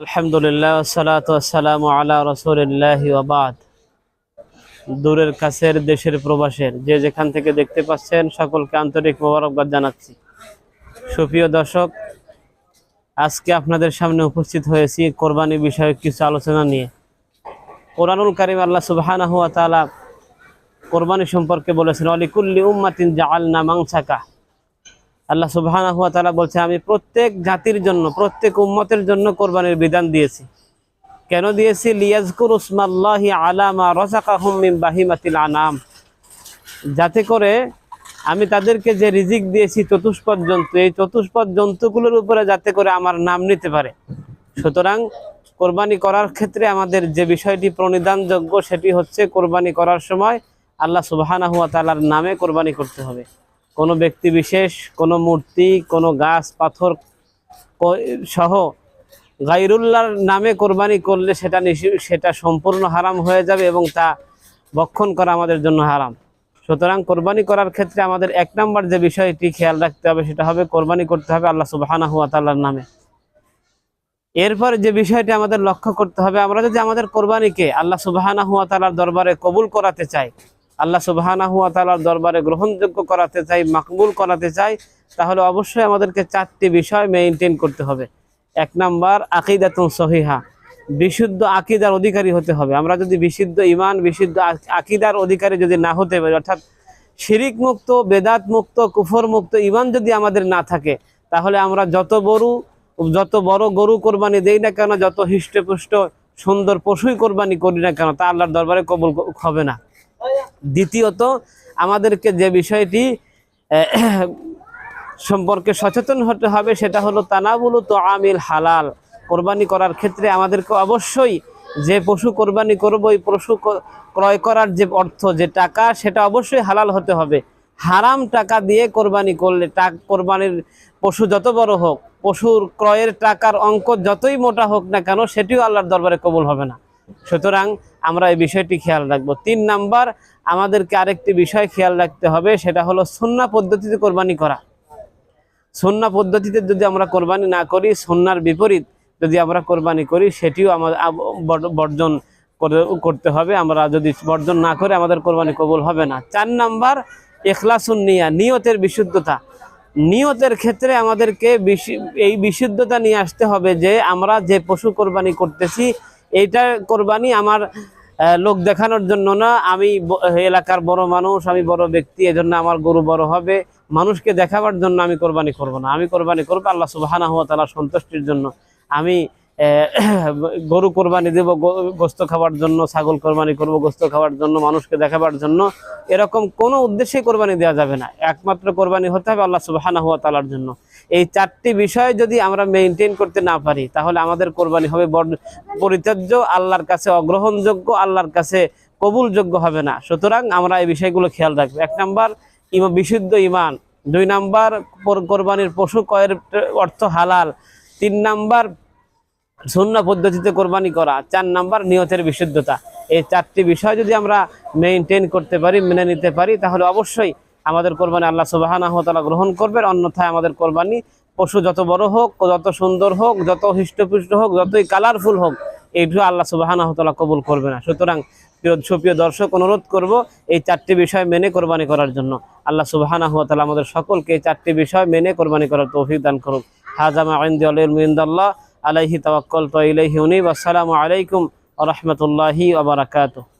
আলহামদুলিল্লাহ সালাত সালাম আলা রসুলিল্লাহ ওবাদ দূরের কাছের দেশের প্রবাসের, যে যেখান থেকে দেখতে পাচ্ছেন, সকলকে আন্তরিক মোবারকবাদ জানাচ্ছি। সুপ্রিয় দর্শক, আজকে আপনাদের সামনে উপস্থিত হয়েছি কোরবানি বিষয়ে কিছু আলোচনা নিয়ে। কোরআনুল কারিম আল্লাহ সুবহানাহু ওয়া তাআলা কোরবানি সম্পর্কে বলেছেন অলিকুল্লি উম্মাতিন জাআলনা মাংসাকা। আল্লাহ সুবহানাহু ওয়া তাআলা বলছে, আমি প্রত্যেক জাতির জন্য, প্রত্যেক উম্মতের জন্য কোরবানির বিধান দিয়েছি। কেন দিয়েছি? লিয়াজকুর উসমাল্লাহি আলা মা রাযাকাহুম মিন বাহিমাতিল আনাম। যাতে করে আমি তাদেরকে যে রিজিক দিয়েছি চতুষ্পদ জন্তু, এই চতুষ্পদ জন্তুগুলোর উপরে যাতে করে আমার নাম নিতে পারে। সুতরাং কোরবানি করার ক্ষেত্রে আমাদের যে বিষয়টি প্রণিধানযোগ্য, সেটি হচ্ছে কোরবানি করার সময় আল্লাহ সুবহানাহু ওয়া তাআলার নামে কোরবানি করতে হবে। কোনো ব্যক্তি বিশেষ, কোনো মূর্তি, কোনো গাছ, পাথর সহ গাইরুল্লাহর নামে কোরবানি করলে সেটা সেটা সম্পূর্ণ হারাম হয়ে যাবে এবং তা ভক্ষণ করা আমাদের জন্য হারাম। সুতরাং কোরবানি করার ক্ষেত্রে আমাদের এক নম্বর যে বিষয়টি খেয়াল রাখতে হবে সেটা হবে কোরবানি করতে হবে আল্লাহ সুবহানাহু হুয়া তাআলার নামে। এরপর যে বিষয়টি আমাদের লক্ষ্য করতে হবে, আমরা যদি আমাদের কোরবানিকে আল্লাহ সুবহানাহু ওয়া তাআলার দরবারে কবুল করাতে চাই আল্লাহ সুবহানাহু ওয়া তাআলার দরবারে গ্রহণযোগ্য করাতে চাই, মাকবুল করাতে চাই, তাহলে অবশ্যই আমাদেরকে চারটি বিষয় মেনটেন করতে হবে। এক নাম্বার, আকিদাতুন সহিহা। বিশুদ্ধ আকিদার অধিকারী হতে হবে। আমরা যদি বিশুদ্ধ ইমান বিশুদ্ধ আক- আকিদার অধিকারী যদি না হতে পারি, অর্থাৎ শিরিক মুক্ত বেদাত মুক্ত কুফর মুক্ত ইমান যদি আমাদের না থাকে, তাহলে আমরা যত বড় যত বড় গরু কোরবানি দেই না কেন, যত হৃষ্টপুষ্ট, সুন্দর পশুই কোরবানি করি না কেন, তা আল্লাহর দরবারে কবল হবে না। দ্বিতীয়ত, আমাদেরকে যে বিষয়টি সম্পর্কে সচেতন হতে হবে সেটা হলো তানাবুলু তো আমিল হালাল। কোরবানি করার ক্ষেত্রে আমাদেরকে অবশ্যই যে পশু কোরবানি করব, ওই পশু ক্রয় করার যে অর্থ, যে টাকা, সেটা অবশ্যই হালাল হতে হবে। হারাম টাকা দিয়ে কোরবানি করলে টাক কোরবানির পশু যত বড় হোক, পশুর ক্রয়ের টাকার অঙ্ক যতই মোটা হোক না কেন, সেটিও আল্লাহর দরবারে কবুল হবে না। সুতরাং আমরা এই বিষয়টি খেয়াল রাখব। তিন নাম্বার, আমাদেরকে আরেকটি বিষয় খেয়াল রাখতে হবে, সেটা হলো সুন্না পদ্ধতিতে কোরবানি করা। সন্না পদ্ধতিতে যদি আমরা কোরবানি না করি সন্ন্যার বিপরীত যদি আমরা কোরবানি করি, সেটিও আমাদের বর্জন করে- করতে হবে। আমরা যদি বর্জন না করে, আমাদের কোরবানি কবুল হবে না। চার নাম্বার এখলাসুন নিয়া, নিয়তের বিশুদ্ধতা। নিয়তের ক্ষেত্রে আমাদেরকে এই বিশুদ্ধতা নিয়ে আসতে হবে যে, আমরা যে পশু কোরবানি করতেছি এইটা কোরবানি আমার লোক দেখানোর জন্য না। আমি এলাকার বড় মানুষ, আমি বড় ব্যক্তি, এজন্য আমার গরু বড় হবে। মানুষকে দেখাবার জন্য আমি কোরবানি করব না। আমি কোরবানি করব আল্লাহ সুবাহানা হওয়া তালা সন্তুষ্টির জন্য। আমি গরু কোরবানি দেব গোস্ত খাবার জন্য, ছাগল কোরবানি করব, গোস্ত খাবার জন্য, মানুষকে দেখাবার জন্য, এরকম কোনো উদ্দেশ্যে কোরবানি দেওয়া যাবে না। একমাত্র কোরবানি হতে হবে আল্লাহ সুবাহানা হুয়া তালার জন্য। এই চারটি বিষয় যদি আমরা মেনটেন করতে না পারি, তাহলে আমাদের কোরবানি হবে বড় পরিত্যাজ্য, আল্লাহর কাছে অগ্রহণযোগ্য, আল্লাহর কাছে কবুলযোগ্য হবে না। সুতরাং আমরা এই বিষয়গুলো খেয়াল রাখব। এক নাম্বার, ইমা, বিশুদ্ধ ইমান দুই নাম্বার কোরবানির পশু কয়ের অর্থ হালাল। তিন নাম্বার শূন্য পদ্ধতিতে কোরবানি করা, চার নাম্বার নিয়তের বিশুদ্ধতা। এই চারটি বিষয় যদি আমরা মেনটেন করতে পারি, মেনে নিতে পারি, তাহলে অবশ্যই আমাদের কোরবানি আল্লাহ সুবাহানা তালা গ্রহণ করবেন। অন্যথায় আমাদের কোরবানি পশু যত বড় হোক, যত সুন্দর হোক, যত হৃষ্টপুষ্ট হোক, যতই কালারফুল হোক এইটুকু আল্লাহ সুবাহানা তালা কবুল করবে না। সুতরাং সুপ্রিয় দর্শক, অনুরোধ করব এই চারটি বিষয় মেনে কোরবানি করার জন্য। আল্লাহ সুবাহানা তালা আমাদের সকলকে এই চারটি বিষয় মেনে কোরবানি করার তৌফিক দান করুন হাজামা আইন্দি আলমিন্দাল্লাহ আলাইহি তাওয়াক্কাল তো ইলাইহি উনিব। আসসালামু আলাইকুম ওয়া রাহমাতুল্লাহি ওয়া বারাকাতুহু।